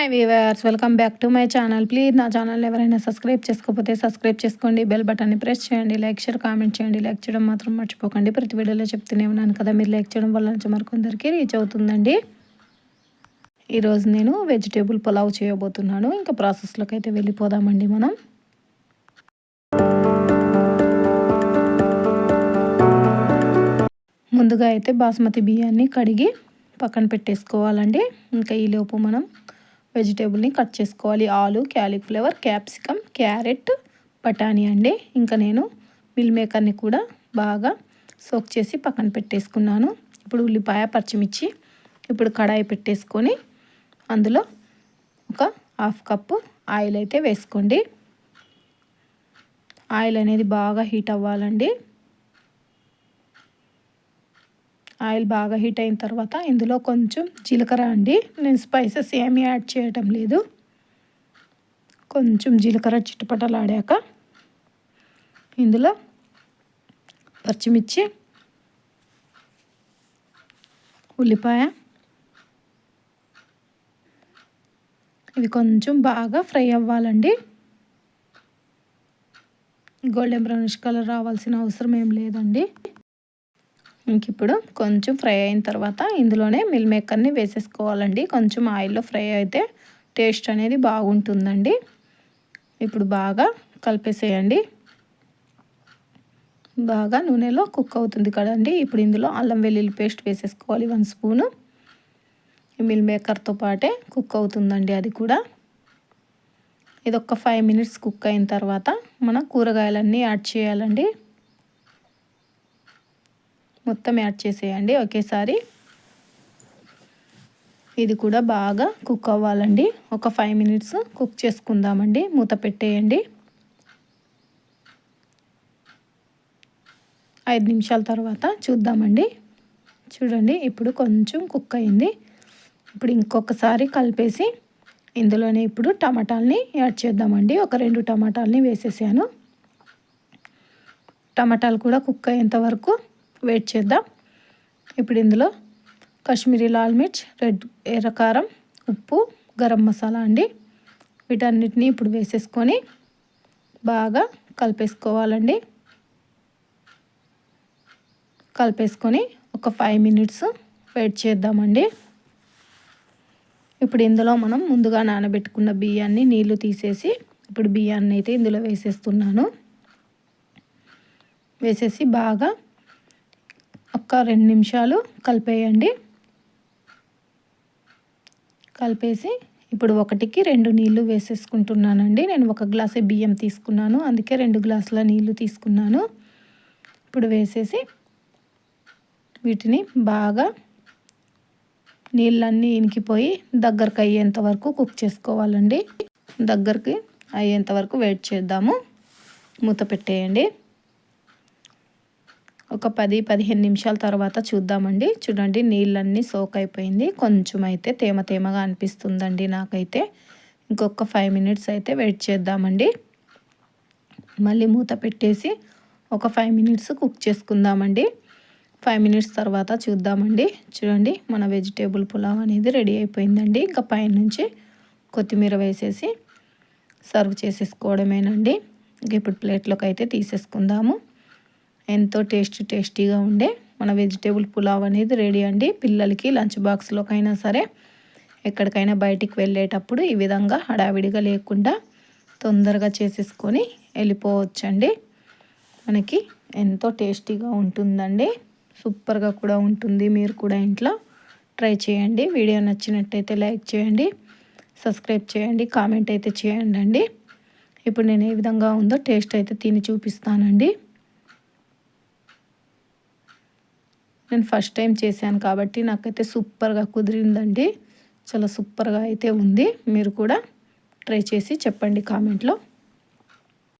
Hi viewers welcome back to my channel please నా channel ఎవరైనా subscribe చేసుకోకపోతే subscribe చేసుకోండి. బెల్ బటన్ని ప్రెస్ చేయండి. లైక్ షేర్ కామెంట్ చేయండి. లైక్ చేయడం మాత్రం మర్చిపోకండి. ప్రతి వీడియోలో చెప్తూనే ఉన్నాను కదా. మీరు లైక్ చేయడం వల్ల నుంచి మరికొందరికి రీచ్ అవుతుందండి. ఈరోజు నేను వెజిటేబుల్ పులావ్ చేయబోతున్నాను. ఇంకా ప్రాసెస్లోకి అయితే వెళ్ళిపోదామండి మనం. ముందుగా అయితే బాస్మతి బియ్యాన్ని కడిగి పక్కన పెట్టేసుకోవాలండి. ఇంకా ఈలోపు మనం వెజిటేబుల్ని కట్ చేసుకోవాలి. ఆలు క్యాలీఫ్లవర్ క్యాప్సికమ్ క్యారెట్ బఠానీ అండి. ఇంకా నేను మిల్ మేకర్ని కూడా బాగా సోక్ చేసి పక్కన పెట్టేసుకున్నాను. ఇప్పుడు ఉల్లిపాయ పచ్చిమిర్చి ఇప్పుడు కడాయి పెట్టేసుకొని అందులో ఒక హాఫ్ కప్పు ఆయిల్ అయితే వేసుకోండి. ఆయిల్ అనేది బాగా హీట్ అవ్వాలండి. ఆయిల్ బాగా హీట్ అయిన తర్వాత ఇందులో కొంచెం జీలకర్ర అండి. నేను స్పైసెస్ ఏమీ యాడ్ చేయటం లేదు. కొంచెం జీలకర్ర చిట్టుపటలాడాక ఇందులో పచ్చిమిర్చి ఉల్లిపాయ ఇవి కొంచెం బాగా ఫ్రై అవ్వాలండి. గోల్డెన్ బ్రౌనిష్ కలర్ రావాల్సిన అవసరం ఏం లేదండి. ఇంక ఇప్పుడు కొంచెం ఫ్రై అయిన తర్వాత ఇందులోనే మిల్ మేకర్ని వేసేసుకోవాలండి. కొంచెం ఆయిల్లో ఫ్రై అయితే టేస్ట్ అనేది బాగుంటుందండి. ఇప్పుడు బాగా కలిపేసేయండి. బాగా నూనెలో కుక్ అవుతుంది కదండి. ఇప్పుడు ఇందులో అల్లం వెల్లుల్లి పేస్ట్ వేసేసుకోవాలి వన్ స్పూను. మిల్ మేకర్తో పాటే కుక్ అవుతుందండి అది కూడా. ఇది ఒక ఫైవ్ మినిట్స్ కుక్ అయిన తర్వాత మన కూరగాయలన్నీ యాడ్ చేయాలండి. మొత్తం యాడ్ చేసేయండి ఒకేసారి. ఇది కూడా బాగా కుక్ అవ్వాలండి. ఒక ఫైవ్ మినిట్స్ కుక్ చేసుకుందామండి. మూత పెట్టేయండి. ఐదు నిమిషాల తర్వాత చూద్దామండి. చూడండి ఇప్పుడు కొంచెం కుక్ అయింది. ఇప్పుడు ఇంకొకసారి కలిపేసి ఇందులోనే ఇప్పుడు టమాటాలని యాడ్ చేద్దామండి. ఒక రెండు టమాటాలని వేసేసాను. టమాటాలు కూడా కుక్ అయ్యేంత వరకు వెయిట్ చేద్దాం. ఇప్పుడు ఇందులో కాశ్మీరీ లాల్ మిర్చ్ రెడ్ ఎర్రకారం ఉప్పు గరం మసాలా అండి. వీటన్నిటిని ఇప్పుడు వేసేసుకొని బాగా కలిపేసుకోవాలండి. కలిపేసుకొని ఒక ఫైవ్ మినిట్స్ వెయిట్ చేద్దామండి. ఇప్పుడు ఇందులో మనం ముందుగా నానబెట్టుకున్న బియ్యాన్ని నీళ్ళు తీసేసి ఇప్పుడు బియ్యాన్ని అయితే ఇందులో వేసేస్తున్నాను. వేసేసి బాగా ఒక రెండు నిమిషాలు కలిపేయండి. కలిపేసి ఇప్పుడు ఒకటికి రెండు నీళ్ళు వేసేసుకుంటున్నానండి. నేను ఒక గ్లాసు బియ్యం తీసుకున్నాను. అందుకే రెండు గ్లాసుల నీళ్ళు తీసుకున్నాను. ఇప్పుడు వేసేసి వీటిని బాగా నీళ్ళన్నీ ఇనికిపోయి దగ్గరకు అయ్యేంత వరకు కుక్ చేసుకోవాలండి. దగ్గరికి అయ్యేంత వరకు వెయిట్ చేద్దాము. మూత పెట్టేయండి. ఒక పది పదిహేను నిమిషాల తర్వాత చూద్దామండి. చూడండి నీళ్ళన్నీ సోక్ అయిపోయింది. కొంచెం అయితే తేమ తేమగా అనిపిస్తుందండి నాకైతే. ఇంకొక ఫైవ్ మినిట్స్ అయితే వెయిట్ చేద్దామండి. మళ్ళీ మూత పెట్టేసి ఒక ఫైవ్ మినిట్స్ కుక్ చేసుకుందామండి. ఫైవ్ మినిట్స్ తర్వాత చూద్దామండి. చూడండి మన వెజిటేబుల్ పులావ్ అనేది రెడీ అయిపోయిందండి. ఇంకా పైనుంచి కొత్తిమీర వేసేసి సర్వ్ చేసేసుకోవడమేనండి. ఇంక ఇప్పుడు ప్లేట్లోకి అయితే తీసేసుకుందాము. ఎంతో టేస్టీ టేస్టీగా ఉండే మన వెజిటేబుల్ పులావ్ అనేది రెడీ అండి. పిల్లలకి లంచ్ బాక్స్లోకైనా సరే ఎక్కడికైనా బయటికి వెళ్ళేటప్పుడు ఈ విధంగా హడావిడిగా లేకుండా తొందరగా చేసేసుకొని వెళ్ళిపోవచ్చండి. మనకి ఎంతో టేస్టీగా ఉంటుందండి. సూపర్గా కూడా ఉంటుంది. మీరు కూడా ఇంట్లో ట్రై చేయండి. వీడియో నచ్చినట్టయితే లైక్ చేయండి. సబ్స్క్రైబ్ చేయండి. కామెంట్ అయితే చేయండి ఇప్పుడు నేను ఏ విధంగా ఉందో టేస్ట్ అయితే తిని చూపిస్తానండి. నేను ఫస్ట్ టైం చేశాను కాబట్టి నాకైతే సూపర్గా కుదిరిందండి. చాలా సూపర్గా అయితే ఉంది. మీరు కూడా ట్రై చేసి చెప్పండి కామెంట్లో